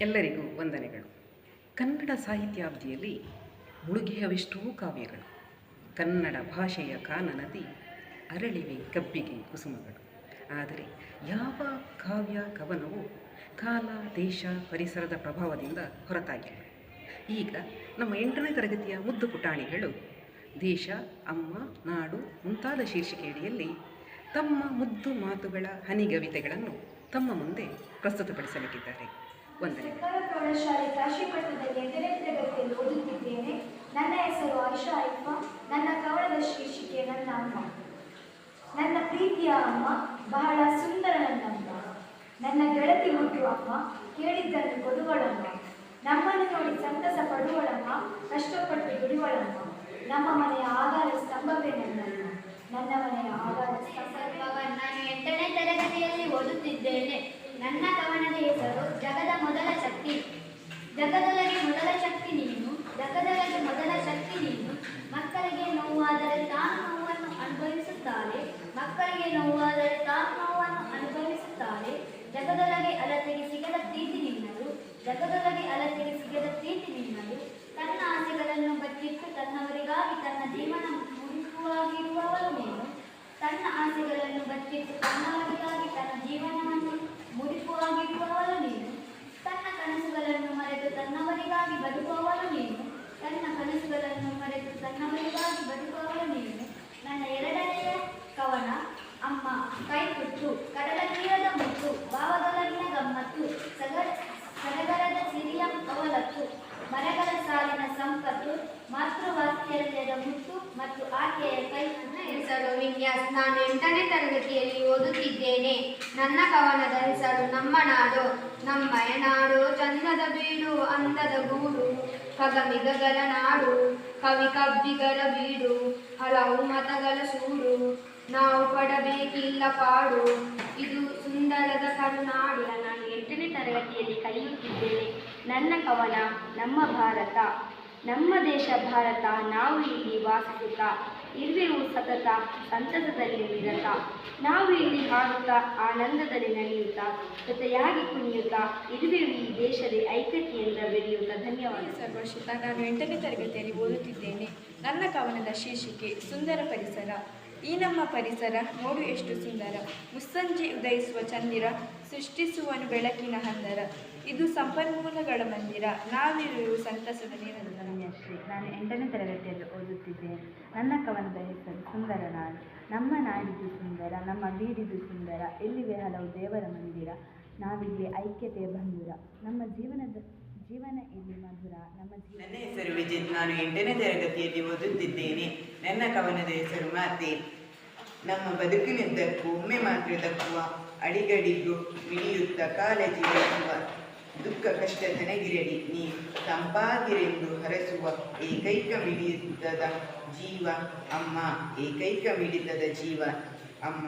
ಎಲ್ಲರಿಗೂ ವಂದನೆಗಳು. ಕನ್ನಡ ಸಾಹಿತ್ಯಾಬ್ದಿಯಲ್ಲಿ ಮುಳುಗಿಯವೆಷ್ಟೋ ಕಾವ್ಯಗಳು. ಕನ್ನಡ ಭಾಷೆಯ ಕಾನನದಿ ಅರಳಿವೆ ಕಬ್ಬಿಗೆ ಕುಸುಮಗಳು. ಆದರೆ ಯಾವ ಕಾವ್ಯ ಕವನವು ಕಾಲ, ದೇಶ, ಪರಿಸರದ ಪ್ರಭಾವದಿಂದ ಹೊರತಾಗಿಲ್ಲ. ಈಗ ನಮ್ಮ ಎಂಟನೇ ತರಗತಿಯ ಮುದ್ದು ಪುಟಾಣಿಗಳು ದೇಶ, ಅಮ್ಮ, ನಾಡು ಮುಂತಾದ ಶೀರ್ಷಿಕೆಯಡಿಯಲ್ಲಿ ತಮ್ಮ ಮುದ್ದು ಮಾತುಗಳ ಹನಿಗವಿತೆಗಳನ್ನು ತಮ್ಮ ಮುಂದೆ ಪ್ರಸ್ತುತಪಡಿಸಲಿಕ್ಕಿದ್ದಾರೆ. ಸರ್ಕಾರ ಪ್ರೌಢಶಾಲೆ ಕಾಶಿಪಟ್ಟಣದಲ್ಲಿ ಎಂಟನೇ ತರಗತಿಯಲ್ಲಿ ಓದುತ್ತಿದ್ದೇನೆ. ನನ್ನ ಹೆಸರು ಆಯಿಷಾ ಅಯ್ಯಪ್ಪ. ನನ್ನ ಕವನದ ಶೀರ್ಷಿಕೆ ನನ್ನ ಅಮ್ಮ. ನನ್ನ ಪ್ರೀತಿಯ ಅಮ್ಮ ಬಹಳ ಸುಂದರ ನನ್ನಮ್ಮ ನನ್ನ ಗೆಳತಿ ಅಮ್ಮ ಕೇಳಿದ್ದನ್ನು ಕೊಡುವಳಮ್ಮ ನಮ್ಮನ್ನು ನೋಡಿ ಸಂತಸ ಪಡುವಳಮ್ಮ ಕಷ್ಟಪಟ್ಟು ದುಡಿವಳಮ್ಮ ನಮ್ಮ ಮನೆಯ ಆಧಾರ ಸ್ತಂಭವೇ ನನ್ನಮ್ಮ ನನ್ನ ಮನೆಯ ಆಧಾರ ಸ್ತಂಭ. ನಾನು ಎಂಟನೇ ತರಗತಿಯಲ್ಲಿ ಓದುತ್ತಿದ್ದೇನೆ. ನನ್ನ ಕವನದ ಹೆಸರು ಜಗದ ಮೊದಲ ಶಕ್ತಿ. ಜಗದೊಳಗೆ ಮೊದಲ ಶಕ್ತಿ ನೀನು, ಜಗದೊಳಗೆ ಮೊದಲ ಶಕ್ತಿ ನೀನು. ಮಕ್ಕಳಿಗೆ ನೋವಾದರೆ ತಾನು ನೋವನ್ನು ಅನುಭವಿಸುತ್ತಾರೆ ಮಕ್ಕಳಿಗೆ ನೋವಾದರೆ ತಾನು ನೋವನ್ನು ಅನುಭವಿಸುತ್ತಾರೆ ಜಗದೊಳಗೆ ಅಲತೆಗೆ ಸಿಗದ ಪ್ರೀತಿ ನಿನ್ನದು. ಜಗದೊಳಗೆ ಅಲತೆಗೆ ಸಿಗದ ಪ್ರೀತಿ ನಿನ್ನದು. ತನ್ನ ಆಸೆಗಳನ್ನು ಬಚ್ಚಿಟ್ಟು ತನ್ನವರಿಗಾಗಿ ತನ್ನ ಜೀವನ ಮುಗಿಸುವಾಗಿರುವವರು ನೀನು. ತನ್ನ ಆಸೆಗಳನ್ನು ಬಚ್ಚಿಟ್ಟು ತನ್ನವರಿಗಾಗಿ ವಿನ್ಯಾಸ್ ನಾನು ಎಂಟನೇ ತರಗತಿಯಲ್ಲಿ ಓದುತ್ತಿದ್ದೇನೆ. ನನ್ನ ಕವನದ ಹೆಸರು ನಮ್ಮ ನಾಡು ನಮ್ಮಯ ನಾಡು, ಚಂದದ ಬೀಡು, ಅಂದದ ಗೂಡು. ಕಗಮಿಗಗಳ ನಾಡು, ಕವಿ ಕಬ್ಬಿಗರ ಬೀಡು. ಹಲವು ಮತಗಳ ಸೂರು ನಾವು ಪಡಬೇಕಿಲ್ಲ ಪಾಡು. ಇದು ಸುಂದರದ ಕರುನಾಡು. ನಾನು ಎಂಟನೇ ತರಗತಿಯಲ್ಲಿ ಕಲಿಯುತ್ತಿದ್ದೇನೆ. ನನ್ನ ಕವನ ನಮ್ಮ ಭಾರತ. ನಮ್ಮ ದೇಶ ಭಾರತ, ನಾವು ಇಲ್ಲಿ ವಾಸಿಸುತ್ತಾ ಇರುವೆವು ಸತತ ಸಂತಸದಲ್ಲಿ ನಿರತ ನಾವು ಇಲ್ಲಿ ಹಾಡುತ್ತಾ, ಆನಂದದಲ್ಲಿ ನಡೆಯುತ್ತಾ, ಜೊತೆಯಾಗಿ ಕುಣಿಯುತ್ತಾ ಇರುವೆವು ಈ ದೇಶದ ಐಕ್ಯತೆಯಿಂದ ಬೆರೆಯುತ್ತಾ ಧನ್ಯವಾದ. ಸರ್ವಶ್ರುತ ನಾನು ಎಂಟನೇ ತರಗತಿಯಲ್ಲಿ ಓದುತ್ತಿದ್ದೇನೆ. ನನ್ನ ಕವನದ ಶೀರ್ಷಿಕೆ ಸುಂದರ ಪರಿಸರ. ಈ ನಮ್ಮ ಪರಿಸರ ನೋಡು ಎಷ್ಟು ಸುಂದರ. ಮುಸ್ಸಂಜೆ ಉದಯಿಸುವ ಚಂದಿರ, ಸೃಷ್ಟಿಸುವನು ಬೆಳಕಿನ ಹಂದರ. ಇದು ಸಂಪನ್ಮೂಲಗಳ ಮಂದಿರ. ನಾವಿರುವ ಸಂತಸದ ನಿರಂತರ ಧನ್ಯಶ್ರೀ ನಾನು ಎಂಟನೇ ತರಗತಿಯಲ್ಲಿ ಓದುತ್ತಿದ್ದೇನೆ. ನನ್ನ ಕವನದ ಹೆಸರು ಸುಂದರ ನಾಡು. ನಮ್ಮ ನಾಡಿದು ಸುಂದರ, ನಮ್ಮ ಬೀಡಿದು ಸುಂದರ. ಎಲ್ಲಿವೆ ಹಲವು ದೇವರ ಮಂದಿರ. ನಾವಿಲ್ಲಿ ಐಕ್ಯತೆಯ ಬಂಧುರ. ನಮ್ಮ ಜೀವನದ, ಜೀವನ ಇಲ್ಲಿ ಮಧುರ. ನಮ್ಮ ನನ್ನ ಹೆಸರು ವಿಜಿತ್. ನಾನು ಎಂಟನೇ ತರಗತಿಯಲ್ಲಿ ಓದುತ್ತಿದ್ದೇನೆ. ನನ್ನ ಕವನದ ಹೆಸರು ಮಾತೆ. ನಮ್ಮ ಬದುಕಿನಿದ್ದಕ್ಕೂ ಒಮ್ಮೆ ಮಾತ್ರ ತಕ್ಕುವ ಅಡಿಗಡಿಗೂ ಮಿಡಿಯುತ್ತ ಕಾಳಜಿ ವಹಿಸುವ ದುಃಖ, ಕಷ್ಟ ತನಗಿರಲಿ ನೀ, ತಂಪಾಗಿರೆಂದು ಹರಸುವ ಏಕೈಕ ಮಿಡಿಯುತ್ತದ ಜೀವ ಅಮ್ಮ. ಏಕೈಕ ಮಿಡಿತದ ಜೀವ ಅಮ್ಮ.